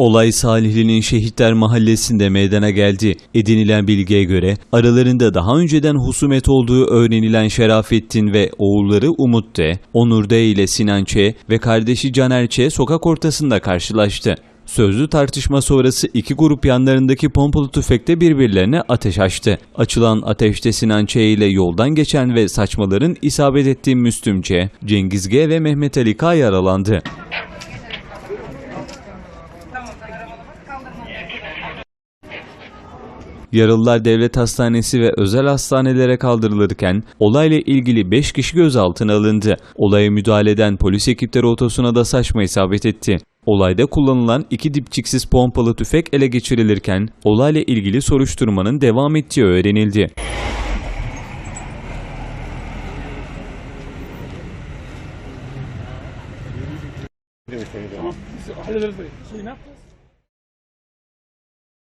Olay Salihli'nin Şehitler Mahallesi'nde meydana geldi. Edinilen bilgiye göre aralarında daha önceden husumet olduğu öğrenilen Şerafettin ve oğulları Umut D, Onur D ile Sinan Ç ve kardeşi Caner Ç sokak ortasında karşılaştı. Sözlü tartışma sonrası iki grup yanlarındaki pompalı tüfekte birbirlerine ateş açtı. Açılan ateşte Sinan Ç ile yoldan geçen ve saçmaların isabet ettiği Müslüm Ç, Cengiz G ve Mehmet Ali K yaralandı. Yaralılar devlet hastanesi ve özel hastanelere kaldırılırken olayla ilgili 5 kişi gözaltına alındı. Olaya müdahale eden polis ekipleri otosuna da saçma isabet etti. Olayda kullanılan iki dipçiksiz pompalı tüfek ele geçirilirken olayla ilgili soruşturmanın devam ettiği öğrenildi. حلل البيت